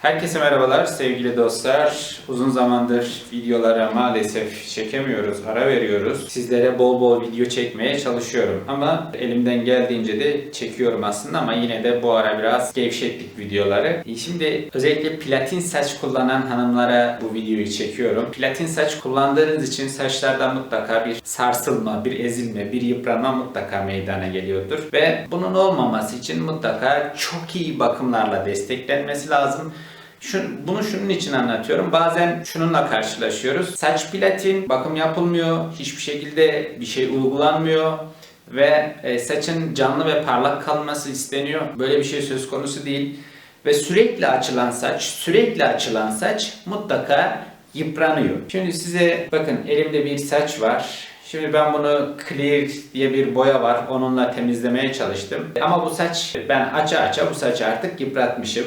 Herkese merhabalar sevgili dostlar. Uzun zamandır videolara maalesef çekemiyoruz, ara veriyoruz. Sizlere bol bol video çekmeye çalışıyorum. Ama elimden geldiğince de çekiyorum aslında ama yine de bu ara biraz gevşettik videoları. E, Şimdi özellikle platin saç kullanan hanımlara bu videoyu çekiyorum. Platin saç kullandığınız için saçlarda mutlaka bir sarsılma, bir ezilme, bir yıpranma mutlaka meydana geliyordur. Ve bunun olmaması için mutlaka çok iyi bakımlarla desteklenmesi lazım. Şun, bunu şunun için anlatıyorum. Bazen şununla karşılaşıyoruz. Saç platin, bakım yapılmıyor, hiçbir şekilde bir şey uygulanmıyor ve e, saçın canlı ve parlak kalması isteniyor. Böyle bir şey söz konusu değil. Ve sürekli açılan saç, sürekli açılan saç mutlaka yıpranıyor. Şimdi size bakın elimde bir saç var. Şimdi ben bunu clear diye bir boya var. Onunla temizlemeye çalıştım. Ama bu saç ben aça aça bu saçı artık yıpratmışım.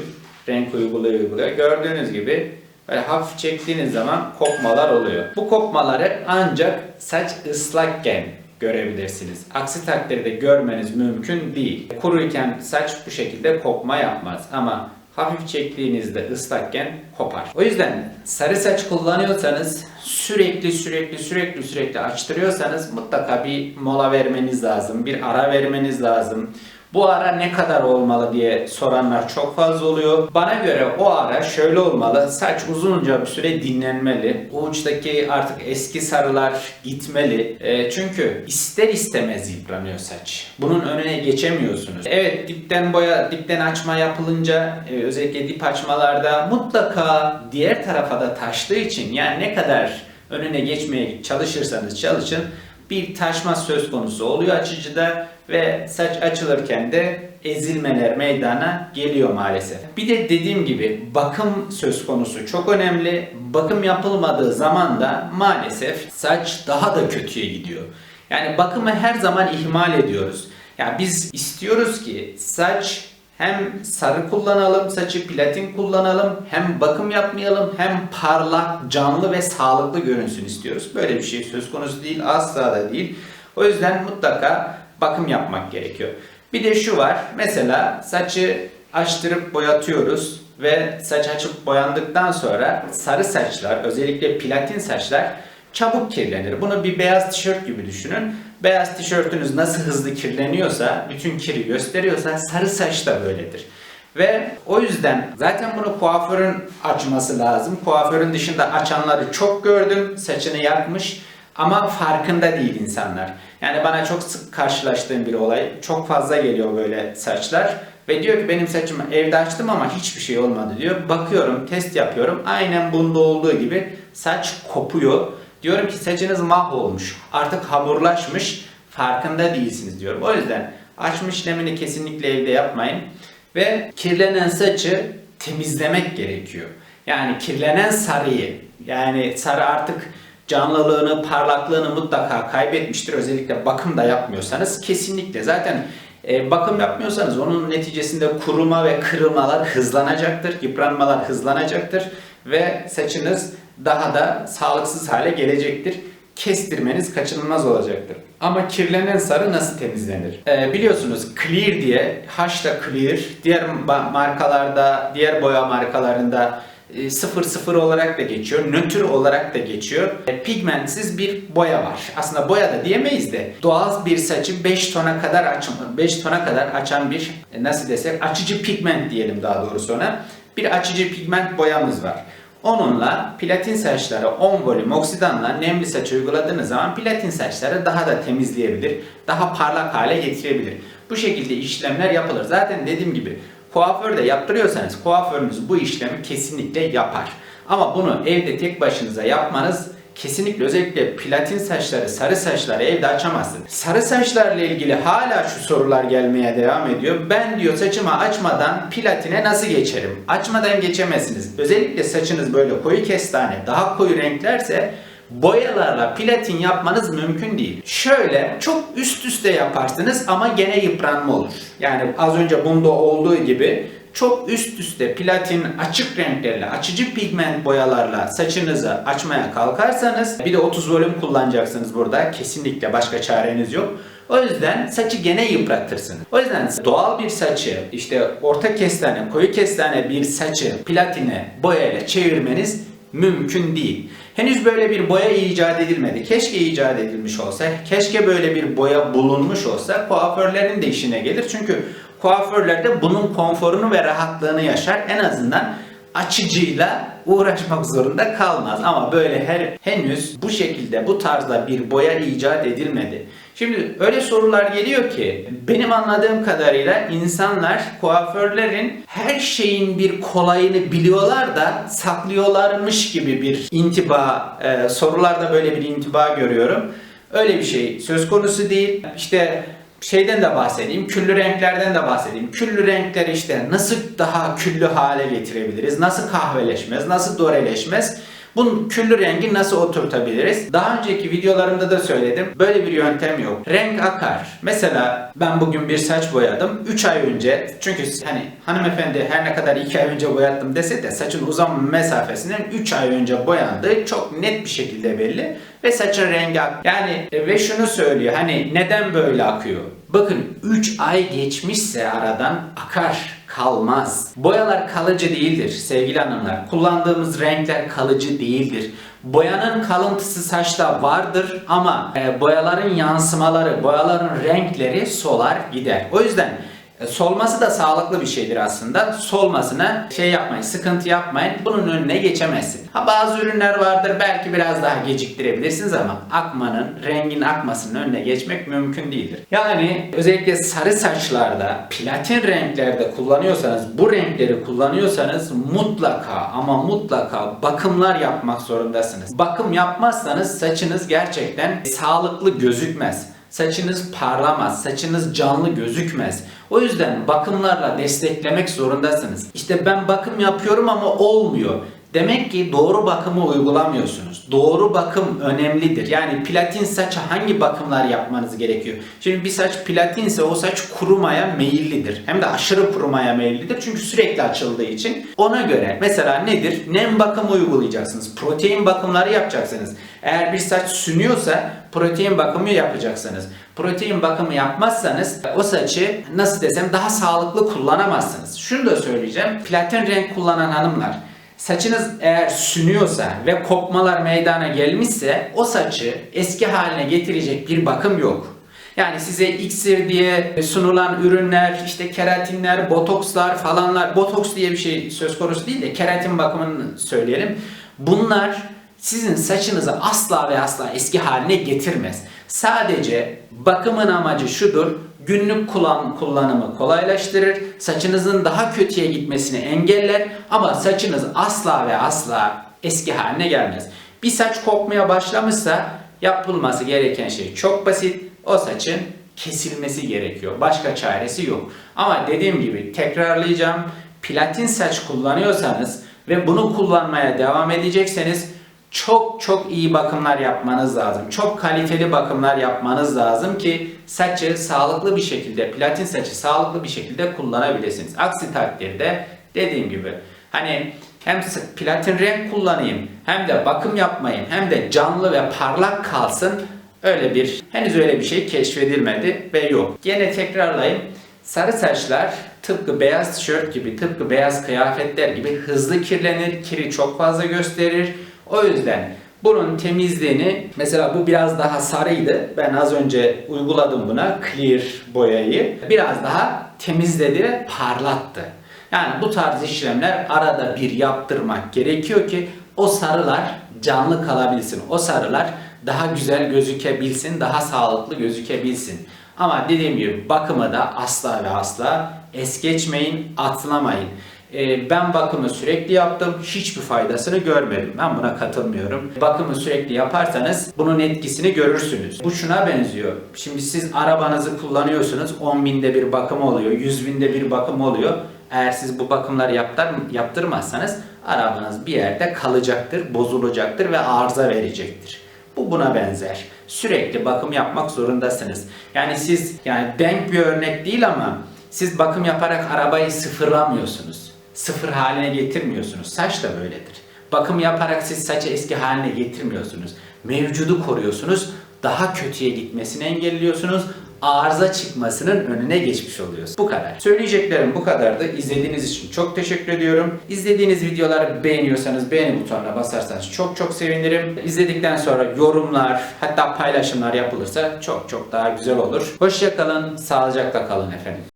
Renk uyguluyor uyguluyor. Gördüğünüz gibi böyle hafif çektiğiniz zaman kopmalar oluyor. Bu kopmaları ancak saç ıslakken görebilirsiniz. Aksi takdirde görmeniz mümkün değil. Kuruyken saç bu şekilde kopma yapmaz ama hafif çektiğinizde ıslakken kopar. O yüzden sarı saç kullanıyorsanız sürekli sürekli sürekli sürekli açtırıyorsanız mutlaka bir mola vermeniz lazım. Bir ara vermeniz lazım. Bu ara ne kadar olmalı diye soranlar çok fazla oluyor. Bana göre o ara şöyle olmalı. Saç uzunca bir süre dinlenmeli. O uçtaki artık eski sarılar gitmeli. E, çünkü ister istemez yıpranıyor saç. Bunun önüne geçemiyorsunuz. Evet dipten boya, dipten açma yapılınca e, özellikle dip açmalarda mutlaka diğer tarafa da taştığı için yani ne kadar önüne geçmeye çalışırsanız çalışın bir taşma söz konusu oluyor açıcıda ve saç açılırken de ezilmeler meydana geliyor maalesef. Bir de dediğim gibi bakım söz konusu çok önemli. Bakım yapılmadığı zaman da maalesef saç daha da kötüye gidiyor. Yani bakımı her zaman ihmal ediyoruz. Yani biz istiyoruz ki saç hem sarı kullanalım, saçı platin kullanalım, hem bakım yapmayalım, hem parlak, canlı ve sağlıklı görünsün istiyoruz. Böyle bir şey söz konusu değil, asla da değil. O yüzden mutlaka bakım yapmak gerekiyor. Bir de şu var, mesela saçı açtırıp boyatıyoruz ve saç açıp boyandıktan sonra sarı saçlar, özellikle platin saçlar çabuk kirlenir. Bunu bir beyaz tişört gibi düşünün. Beyaz tişörtünüz nasıl hızlı kirleniyorsa, bütün kiri gösteriyorsa sarı saç da böyledir. Ve o yüzden zaten bunu kuaförün açması lazım. Kuaförün dışında açanları çok gördüm. Saçını yakmış ama farkında değil insanlar. Yani bana çok sık karşılaştığım bir olay. Çok fazla geliyor böyle saçlar. Ve diyor ki benim saçımı evde açtım ama hiçbir şey olmadı diyor. Bakıyorum, test yapıyorum. Aynen bunda olduğu gibi saç kopuyor. Diyorum ki saçınız mahvolmuş. Artık hamurlaşmış. Farkında değilsiniz diyorum. O yüzden açma işlemini kesinlikle evde yapmayın. Ve kirlenen saçı temizlemek gerekiyor. Yani kirlenen sarıyı, yani sarı artık canlılığını, parlaklığını mutlaka kaybetmiştir. Özellikle bakım da yapmıyorsanız kesinlikle. Zaten e, bakım yapmıyorsanız onun neticesinde kuruma ve kırılmalar hızlanacaktır. Yıpranmalar hızlanacaktır. Ve saçınız daha da sağlıksız hale gelecektir. Kestirmeniz kaçınılmaz olacaktır. Ama kirlenen sarı nasıl temizlenir? Ee, biliyorsunuz Clear diye, H Clear, diğer markalarda, diğer boya markalarında 00 olarak da geçiyor, nötr olarak da geçiyor. E, pigmentsiz bir boya var. Aslında boya da diyemeyiz de doğal bir saçı 5 tona kadar açan 5 tona kadar açan bir e, nasıl desek açıcı pigment diyelim daha doğrusu ona. Bir açıcı pigment boyamız var. Onunla platin saçlara 10 volüm oksidanla nemli saç uyguladığınız zaman platin saçları daha da temizleyebilir, daha parlak hale getirebilir. Bu şekilde işlemler yapılır. Zaten dediğim gibi kuaförde yaptırıyorsanız kuaförünüz bu işlemi kesinlikle yapar. Ama bunu evde tek başınıza yapmanız kesinlikle özellikle platin saçları, sarı saçları evde açamazsınız. Sarı saçlarla ilgili hala şu sorular gelmeye devam ediyor. Ben diyor saçımı açmadan platine nasıl geçerim? Açmadan geçemezsiniz. Özellikle saçınız böyle koyu kestane, daha koyu renklerse boyalarla platin yapmanız mümkün değil. Şöyle çok üst üste yaparsınız ama gene yıpranma olur. Yani az önce bunda olduğu gibi çok üst üste platin açık renklerle, açıcı pigment boyalarla saçınızı açmaya kalkarsanız bir de 30 volüm kullanacaksınız burada. Kesinlikle başka çareniz yok. O yüzden saçı gene yıpratırsınız. O yüzden doğal bir saçı, işte orta kestane, koyu kestane bir saçı platine boyayla çevirmeniz mümkün değil. Henüz böyle bir boya icat edilmedi. Keşke icat edilmiş olsa, keşke böyle bir boya bulunmuş olsa kuaförlerin de işine gelir. Çünkü kuaförler de bunun konforunu ve rahatlığını yaşar. En azından açıcıyla uğraşmak zorunda kalmaz. Ama böyle her henüz bu şekilde bu tarzda bir boya icat edilmedi. Şimdi öyle sorular geliyor ki benim anladığım kadarıyla insanlar kuaförlerin her şeyin bir kolayını biliyorlar da saklıyorlarmış gibi bir intiba e, sorularda böyle bir intiba görüyorum. Öyle bir şey söz konusu değil. İşte şeyden de bahsedeyim, küllü renklerden de bahsedeyim. Küllü renkleri işte nasıl daha küllü hale getirebiliriz? Nasıl kahveleşmez? Nasıl doreleşmez? Bunun küllü rengi nasıl oturtabiliriz? Daha önceki videolarımda da söyledim. Böyle bir yöntem yok. Renk akar. Mesela ben bugün bir saç boyadım. 3 ay önce çünkü hani hanımefendi her ne kadar 2 ay önce boyattım dese de saçın uzam mesafesinden 3 ay önce boyandığı çok net bir şekilde belli. Ve saçın rengi ak- Yani e, ve şunu söylüyor hani neden böyle akıyor? Bakın 3 ay geçmişse aradan akar kalmaz. Boyalar kalıcı değildir sevgili hanımlar. Kullandığımız renkler kalıcı değildir. Boyanın kalıntısı saçta vardır ama e, boyaların yansımaları, boyaların renkleri solar gider. O yüzden Solması da sağlıklı bir şeydir aslında. Solmasına şey yapmayın, sıkıntı yapmayın. Bunun önüne geçemezsin. Ha bazı ürünler vardır belki biraz daha geciktirebilirsiniz ama akmanın, rengin akmasının önüne geçmek mümkün değildir. Yani özellikle sarı saçlarda, platin renklerde kullanıyorsanız, bu renkleri kullanıyorsanız mutlaka ama mutlaka bakımlar yapmak zorundasınız. Bakım yapmazsanız saçınız gerçekten sağlıklı gözükmez. Saçınız parlamaz, saçınız canlı gözükmez. O yüzden bakımlarla desteklemek zorundasınız. İşte ben bakım yapıyorum ama olmuyor. Demek ki doğru bakımı uygulamıyorsunuz. Doğru bakım önemlidir. Yani platin saça hangi bakımlar yapmanız gerekiyor? Şimdi bir saç platinse o saç kurumaya meyillidir. Hem de aşırı kurumaya meyillidir. Çünkü sürekli açıldığı için. Ona göre mesela nedir? Nem bakımı uygulayacaksınız. Protein bakımları yapacaksınız. Eğer bir saç sünüyorsa protein bakımı yapacaksınız. Protein bakımı yapmazsanız o saçı nasıl desem daha sağlıklı kullanamazsınız. Şunu da söyleyeceğim. Platin renk kullanan hanımlar Saçınız eğer sünüyorsa ve kopmalar meydana gelmişse o saçı eski haline getirecek bir bakım yok. Yani size iksir diye sunulan ürünler, işte keratinler, botokslar falanlar, botoks diye bir şey söz konusu değil de keratin bakımını söyleyelim. Bunlar sizin saçınızı asla ve asla eski haline getirmez. Sadece bakımın amacı şudur. Günlük kullan kullanımı kolaylaştırır. Saçınızın daha kötüye gitmesini engeller ama saçınız asla ve asla eski haline gelmez. Bir saç kokmaya başlamışsa yapılması gereken şey çok basit. O saçın kesilmesi gerekiyor. Başka çaresi yok. Ama dediğim gibi tekrarlayacağım. Platin saç kullanıyorsanız ve bunu kullanmaya devam edecekseniz çok çok iyi bakımlar yapmanız lazım. Çok kaliteli bakımlar yapmanız lazım ki saçı sağlıklı bir şekilde, platin saçı sağlıklı bir şekilde kullanabilirsiniz. Aksi takdirde dediğim gibi hani hem platin renk kullanayım hem de bakım yapmayayım hem de canlı ve parlak kalsın öyle bir henüz öyle bir şey keşfedilmedi ve yok. Yine tekrarlayayım. Sarı saçlar tıpkı beyaz tişört gibi, tıpkı beyaz kıyafetler gibi hızlı kirlenir, kiri çok fazla gösterir. O yüzden bunun temizliğini mesela bu biraz daha sarıydı. Ben az önce uyguladım buna clear boyayı. Biraz daha temizledi ve parlattı. Yani bu tarz işlemler arada bir yaptırmak gerekiyor ki o sarılar canlı kalabilsin. O sarılar daha güzel gözükebilsin, daha sağlıklı gözükebilsin. Ama dediğim gibi bakımı da asla ve asla es geçmeyin, atlamayın. Ee, ben bakımı sürekli yaptım. Hiçbir faydasını görmedim. Ben buna katılmıyorum. Bakımı sürekli yaparsanız bunun etkisini görürsünüz. Bu şuna benziyor. Şimdi siz arabanızı kullanıyorsunuz. 10 binde bir bakım oluyor. 100 binde bir bakım oluyor. Eğer siz bu bakımları yaptır, yaptırmazsanız arabanız bir yerde kalacaktır, bozulacaktır ve arıza verecektir. Bu buna benzer. Sürekli bakım yapmak zorundasınız. Yani siz yani denk bir örnek değil ama Siz bakım yaparak arabayı sıfırlamıyorsunuz. Sıfır haline getirmiyorsunuz. Saç da böyledir. Bakım yaparak siz saçı eski haline getirmiyorsunuz. Mevcudu koruyorsunuz. Daha kötüye gitmesini engelliyorsunuz. Arıza çıkmasının önüne geçmiş oluyorsunuz. Bu kadar. Söyleyeceklerim bu kadardı. İzlediğiniz için çok teşekkür ediyorum. İzlediğiniz videoları beğeniyorsanız beğeni butonuna basarsanız çok çok sevinirim. İzledikten sonra yorumlar hatta paylaşımlar yapılırsa çok çok daha güzel olur. Hoşçakalın, sağlıcakla kalın efendim.